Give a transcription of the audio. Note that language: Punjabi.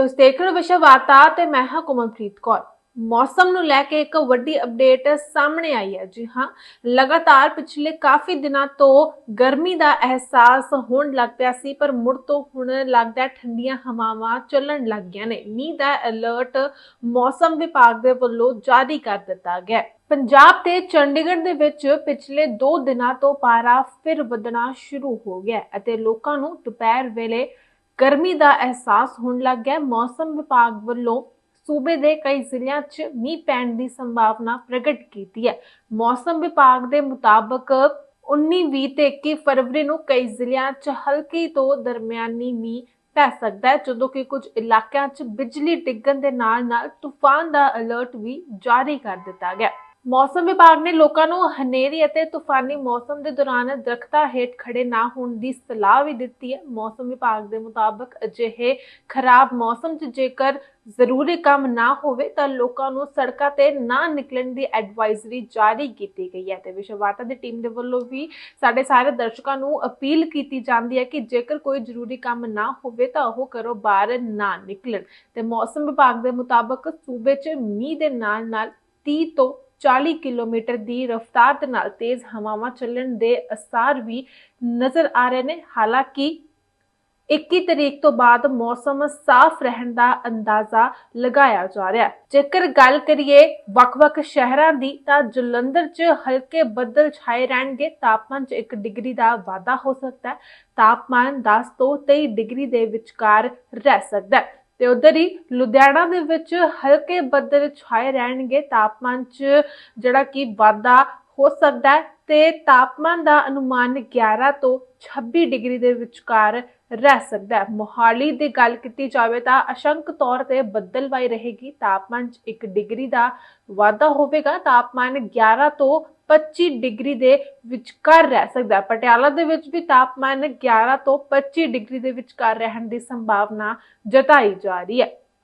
ਤੁਸੀਂ ਦੇਖ ਰਹੇ ਹੋ ਵਿਸ਼ਵ ਵਾਰਤਾ ਤੇ ਮੈਂ ਹਾਂ ਕੁਮਲਪ੍ਰੀਤ ਕੌਰ। ਮੌਸਮ ਨੂੰ ਲੈ ਕੇ ਇੱਕ ਵੱਡੀ ਅਪਡੇਟ ਸਾਹਮਣੇ ਆਈ ਹੈ। ਜੀ ਹਾਂ, ਲਗਾਤਾਰ ਪਿਛਲੇ ਕਾਫੀ ਦਿਨਾਂ ਤੋਂ ਗਰਮੀ ਦਾ ਅਹਿਸਾਸ ਹੋਣ ਲੱਗ ਪਿਆ ਸੀ, ਪਰ ਮੁੜ ਤੋਂ ਹੁਣ ਲੱਗਦਾ ਠੰਡੀਆਂ ਹਵਾਵਾਂ ਚੱਲਣ ਲੱਗ ਗਈਆਂ ਨੇ। ਮੀਂਹ ਦਾ ਅਲਰਟ ਮੌਸਮ ਵਿਭਾਗ ਦੇ ਵੱਲੋਂ ਜਾਰੀ ਕਰ ਦਿੱਤਾ ਗਿਆ ਪੰਜਾਬ ਤੇ ਚੰਡੀਗੜ੍ਹ ਦੇ ਵਿੱਚ ਪਿਛਲੇ 2 ਦਿਨਾਂ ਤੋਂ ਪਾਰਾ ਫਿਰ ਵਧਣਾ ਸ਼ੁਰੂ ਹੋ ਗਿਆ ਅਤੇ ਲੋਕਾਂ ਨੂੰ ਦੁਪਹਿਰ ਵੇਲੇ ਗਰਮੀ ਦਾ ਅਹਿਸਾਸ ਹੋਣ ਲੱਗ ਗਿਆ। ਮੌਸਮ ਵਿਭਾਗ ਵੱਲੋਂ ਸੂਬੇ ਦੇ ਕਈ ਜ਼ਿਲ੍ਹਿਆਂ 'ਚ ਮੀਂਹ ਪੈਣ ਦੀ ਸੰਭਾਵਨਾ ਪ੍ਰਗਟ ਕੀਤੀ ਹੈ। ਮੌਸਮ ਵਿਭਾਗ ਦੇ ਮੁਤਾਬਕ 19 20 ਤੇ 21 ਫਰਵਰੀ ਨੂੰ ਕਈ ਜ਼ਿਲ੍ਹਿਆਂ 'ਚ ਹਲਕੀ ਤੋਂ ਦਰਮਿਆਨੀ ਮੀਂਹ ਪੈ ਸਕਦਾ ਹੈ, ਜਦੋਂ ਕਿ ਕੁਝ ਇਲਾਕਿਆਂ 'ਚ ਬਿਜਲੀ ਡਿੱਗਣ ਦੇ ਨਾਲ-ਨਾਲ ਤੂਫਾਨ ਦਾ ਅਲਰਟ ਵੀ ਜਾਰੀ ਕਰ ਦਿੱਤਾ ਗਿਆ। ਮੌਸਮ ਵਿਭਾਗ ਨੇ ਲੋਕਾਂ ਨੂੰ ਹਨੇਰੀ ਅਤੇ ਤੂਫਾਨੀ ਮੌਸਮ ਦੇ ਦੌਰਾਨ ਦਰਖਤਾਂ ਹੇਠ ਖੜੇ ਨਾ ਹੋਣ ਦੀ ਸਲਾਹ ਵੀ ਦਿੱਤੀ ਹੈ। ਮੌਸਮ ਵਿਭਾਗ ਦੇ ਮੁਤਾਬਕ ਅਜਿਹੇ ਖਰਾਬ ਮੌਸਮ 'ਚ ਜੇਕਰ ਜ਼ਰੂਰੀ ਕੰਮ ਨਾ ਹੋਵੇ ਤਾਂ ਲੋਕਾਂ ਨੂੰ ਸੜਕਾਂ ਤੇ ਨਾ ਨਿਕਲਣ ਦੀ ਐਡਵਾਈਜ਼ਰੀ ਜਾਰੀ ਕੀਤੀ ਗਈ ਹੈ ਤੇ ਵਿਸ਼ਵ ਵਾਰਤਾ ਦੀ ਟੀਮ ਦੇ ਵੱਲੋਂ ਵੀ ਸਾਡੇ ਸਾਰੇ ਦਰਸ਼ਕਾਂ ਨੂੰ ਅਪੀਲ ਕੀਤੀ ਜਾਂਦੀ ਹੈ ਕਿ ਜੇਕਰ ਕੋਈ ਜ਼ਰੂਰੀ ਕੰਮ ਨਾ ਹੋਵੇ ਤਾਂ ਉਹ ਕਰੋ ਬਾਹਰ ਨਾ ਨਿਕਲਣ। ਤੇ ਮੌਸਮ ਵਿਭਾਗ ਦੇ ਮੁਤਾਬਕ ਸੂਬੇ 'ਚ ਮੀਂਹ ਦੇ ਨਾਲ-ਨਾਲ 30 ਤੋਂ 40 ਕਿਲੋਮੀਟਰ ਦੀ ਰਫ਼ਤਾਰ ਦੇ ਨਾਲ ਤੇਜ਼ ਹਵਾਵਾਂ ਚੱਲਣ ਦੇ ਅਸਾਰ ਵੀ ਨਜ਼ਰ ਆ ਰਹੇ ਨੇ। ਹਾਲਾਂਕਿ 21 ਤਰੀਕ ਤੋਂ ਬਾਅਦ ਮੌਸਮ ਸਾਫ਼ ਰਹਿਣ ਦਾ ਅੰਦਾਜ਼ਾ ਲਗਾਇਆ ਜਾ ਰਿਹਾ ਹੈ। ਜੇਕਰ ਗੱਲ ਕਰੀਏ ਵੱਖ-ਵੱਖ ਸ਼ਹਿਰਾਂ ਦੀ, ਤਾਂ ਜਲੰਧਰ 'ਚ ਹਲਕੇ ਬੱਦਲ ਛਾਏ ਰਹਿਣਗੇ। ਤਾਪਮਾਨ 'ਚ 1 ਡਿਗਰੀ ਦਾ ਵਾਧਾ ਹੋ ਸਕਦਾ ਹੈ। ਤਾਪਮਾਨ 10 ਤੋਂ 23 ਡਿਗਰੀ ਦੇ ਵਿਚਕਾਰ ਰਹਿ ਸਕਦਾ ਹੈ। ਤੇ ਉਧਰ ਹੀ ਲੁਧਿਆਣਾ ਦੇ ਵਿੱਚ ਹਲਕੇ ਬੱਦਲ ਛਾਏ ਰਹਿਣਗੇ। ਤਾਪਮਾਨ 'ਚ ਜਿਹੜਾ ਕਿ ਵਾਧਾ ਹੋ ਸਕਦਾ ਹੈ ਤੇ ਤਾਪਮਾਨ ਦਾ ਅਨੁਮਾਨ 11 ਤੋਂ 26 ਡਿਗਰੀ ਦੇ ਵਿਚਕਾਰ ਰਹਿ ਸਕਦਾ ਹੈ। ਮੋਹਾਲੀ ਦੀ ਗੱਲ ਕੀਤੀ ਜਾਵੇ ਤਾਂ ਅਸ਼ੰਕ ਤੌਰ ਤੇ ਬੱਦਲਵਾਈ ਰਹੇਗੀ। ਤਾਪਮਾਨ 'ਚ 1 ਡਿਗਰੀ ਦਾ ਵਾਧਾ ਹੋਵੇਗਾ। ਤਾਪਮਾਨ 11 ਤੋਂ 25 ਡਿਗਰੀ ਦੇ ਵਿਚਕਾਰ ਰਹਿ ਸਕਦਾ ਹੈ। ਪਟਿਆਲਾ ਦੇ ਵਿੱਚ ਵੀ ਤਾਪਮਾਨ 11 ਤੋਂ 25 ਡਿਗਰੀ ਦੇ ਵਿਚਕਾਰ ਰਹਿਣ ਦੀ ਸੰਭਾਵਨਾ ਜਤਾਈ ਜਾ ਰਹੀ ਹੈ।